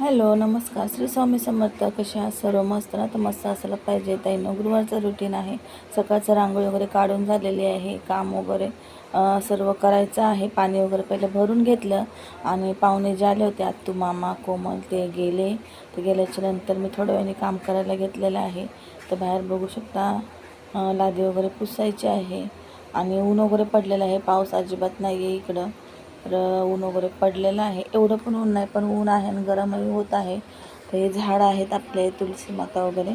Hello नमस्कार. श्री स्वामी समर्थ कसे आहात सर्व? मस्त ना? तर मस्त असायला पाहिजे ताईनं गुरुवारचं रुटीन आहे. सकाळचं रांगोळी वगैरे काढून झालेली आहे. काम वगैरे सर्व करायचं आहे. पाणी वगैरे पहिले भरून घेतलं आणि पाहुणे जे आले होते आत्तू मामा कोमल ते गेले. ते गेल्याच्यानंतर मी थोड्या वेळाने काम करायला घेतलेलं आहे. तर बाहेर बघू शकता लादी वगैरे पुसायची आहे. आणि ऊन वगैरे पडलेलं आहे. पाऊस अजिबात नाही आहे इकडं. तर ऊन वगैरे पडलेलं आहे. एवढं पण ऊन नाही पण ऊन आहे आणि गरमही होत आहे. तर हे झाड आहेत आपले तुलसी माता वगैरे.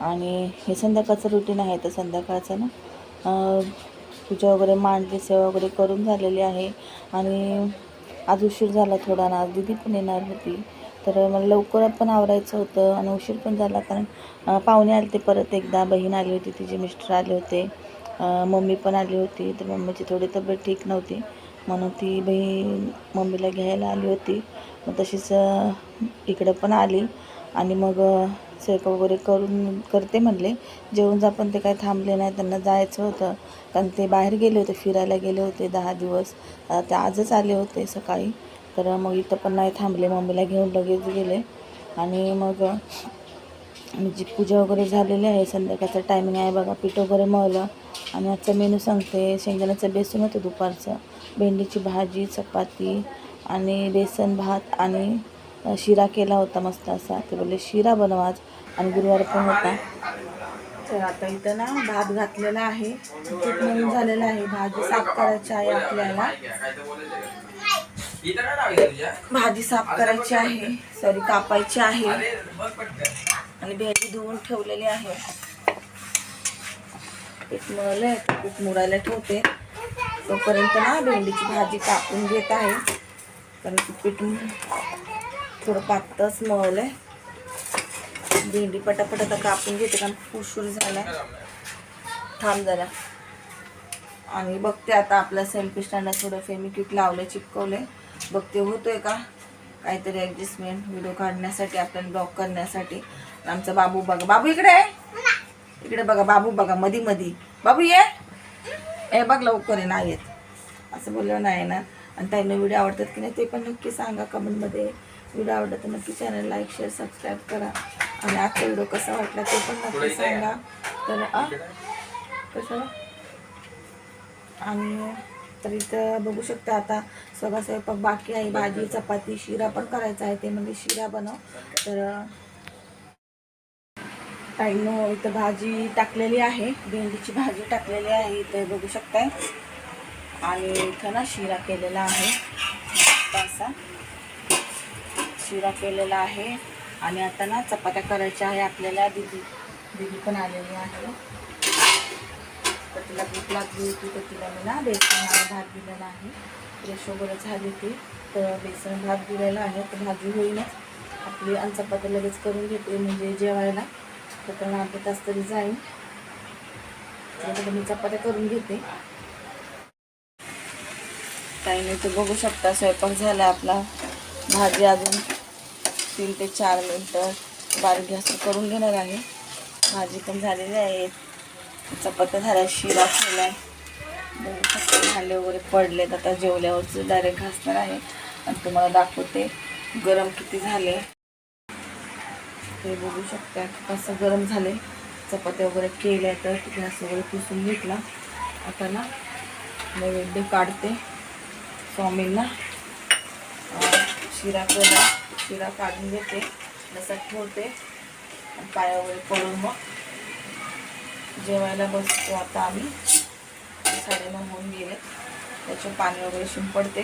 आणि हे संध्याकाळचं रुटीन आहे तर संध्याकाळचं ना पूजा वगैरे मांडली सेवा वगैरे करून झालेली आहे. आणि आज उशीर झाला थोडा ना आज दिदी पण येणार होती. तर मला लवकर पण आवरायचं होतं आणि उशीर पण झाला कारण पाहुणे आले ते परत एकदा. बहीण आली होती तिचे मिस्टर आले होते. मम्मी पण आली होती तर मम्मीची थोडी तब्येत ठीक नव्हती. म्हणून ती बहीण मम्मीला घ्यायला आली होती. मग तशीच इकडं पण आली. आणि मग स्वयंपाक वगैरे करून करते म्हणले. जेवून जा पण ते काय थांबले नाही. त्यांना जायचं होतं. कारण ते बाहेर गेले होते फिरायला गेले होते दहा दिवस. ते आजच आले होते सकाळी. तर मग इथं पण नाही थांबले. मम्मीला घेऊन लगेच गेले. आणि मग जी पूजा वगैरे झालेली आहे संध्याकाळचं टायमिंग आहे बघा. पीठ वगैरे मळलं. आणि आजचा मेनू सांगते. शेंगदाण्याचं बेसन होतं दुपारचं. भेंडीची भाजी चपाती आणि बेसन भात आणि शिरा केला होता मस्त असा. ते बोलले शिरा बनवाज आणि गुरुवार पण होता. तर आता इथं ना भात घातलेला आहे. खूप नवीन झालेला आहे. भाजी साफ करायची आहे आपल्याला. भाजी साफ करायची आहे. सॉरी कापायची आहे. आणि भेंडी धुवून ठेवलेली आहे. पीठ मळलं आहे पीठ मुरायला ठेवते. तोपर्यंत ना भेंडीची भाजी कापून घेत आहे. कारण पिठून पीठ थोडं मळलं मळलंय भेंडी पटापट आता कापून घेते कारण पुसूर झाला थांब जरा. आणि बघते आता आपल्या सेल्फी स्टँडला थोडं फेमिक्विक लावलं चिपकवलंय. बघते होतोय का? काहीतरी ॲडजस्टमेंट व्हिडिओ काढण्यासाठी आपल्याला ब्लॉक करण्यासाठी. आमचा बाबू बघा. बाबू इकडे आहे? इकडे बघा बाबू बघा मधी मधी. बाबू ये. ए बघ लवकर आहे नाही येत. असं बोललं नाही ना आणि त्यांना व्हिडिओ आवडतात की नाही ते पण नक्की सांगा कमेंटमध्ये. व्हिडिओ आवडला तर नक्की चॅनल लाईक शेअर सबस्क्राईब करा. आणि आजचा व्हिडिओ कसा वाटला ते पण नक्की सांगा. तर कशाला आणि तर इथं बघू शकता आता सगळा स्वयंपाक बाकी आहे. भाजी चपाती शिरा पण करायचा आहे ते म्हणजे शिरा बनव. तर ताईनं इथं भाजी टाकलेली आहे. भेंडीची भाजी टाकलेली आहे. इथं बघू शकताय. आणि इथं ना शिरा केलेला आहे. असा. शिरा केलेला आहे. आणि आता ना चपात्या करायच्या आहे आपल्याला. दिदी दिदी पण आलेली आहे. तर तिला भूक लागली होती तर तिला मी ना बेसन भात दिलेला आहे. फ्रेश वगैरे झाली ती तर बेसन भात दिलेला आहे. तर भाजी होईनच. आपली आणि चपात्या लगेच करून घेते. म्हणजे जेवायला. तर त्यांना अर्धा तास तरी जाईल. तर मी चपात्या करून घेते. काही नाही तर बघू शकता स्वयंपाक झाला आपला. भाजी अजून तीन ते चार मिनटं बारीक गॅस करून घेणार आहे. भाजी पण झालेली आहे. चपात्या झाल्या शिरा केलाय. बघू शकता भांडे वगैरे पडलेत. आता जेवल्यावरच डायरेक्ट घासणार आहे. आणि तुम्हाला दाखवते गरम किती झाले. ते बघू शकता कसं गरम झाले चपात्या वगैरे केल्या तर गॅस वगैरे पुसून घेतला. आता ना नैवेद्य काढते स्वामींना. शिरा केला शिरा काढून घेते. लसत ठेवते. पाया वगैरे पडून मग जेवायला बसतो आता आम्ही. साडेनऊ होऊन गेले त्याचे पाणी वगैरे शिंपडते.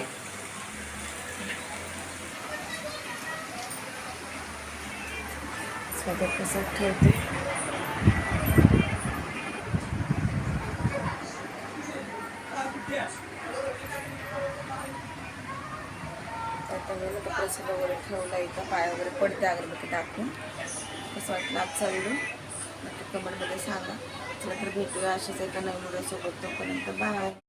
सगळं कसं ठेवते? आता प्रसाद वगैरे ठेवला एका पाय वगैरे पडते अगरबत्ती टाकून. कसं वाटलं आजचा व्हिडिओ नक्की कमेंटमध्ये सांगा. चला तर भेटूया अशाच एका नवीन व्हिडिओसोबत. तोपर्यंत बाय.